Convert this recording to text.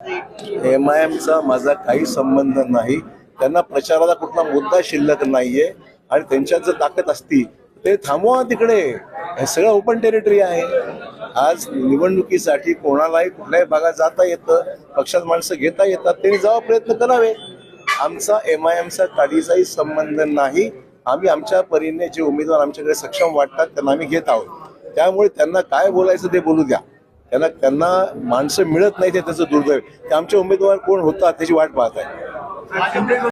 M I एमचा माझा काही संबंध नाही. त्यांना प्रचाराला कुठला मुद्दा शिल्लक नाहीये. आणि त्यांच्यात जर ताकद असती ते थांबवा तिकडे. हे सगळं ओपन टेरिटरी आहे. आज निवडणुकीसाठी कोणालाही कुठल्याही भागात जाता येतं पक्षात माणसं घेता येतात त्यांनी जावा प्रयत्न करावे. आमचा एम आय एमचा काडीचाही संबंध नाही. आम्ही आमच्या परीने जे उमेदवार आमच्याकडे सक्षम वाटतात त्यांना आम्ही घेत आहोत. त्यामुळे त्यांना काय बोलायचं ते बोलू द्या. त्यांना त्यांना माणसं मिळत नाही ते त्याचं दुर्दैव ते आमचे उमेदवार कोण होतात त्याची वाट पाहत आहे.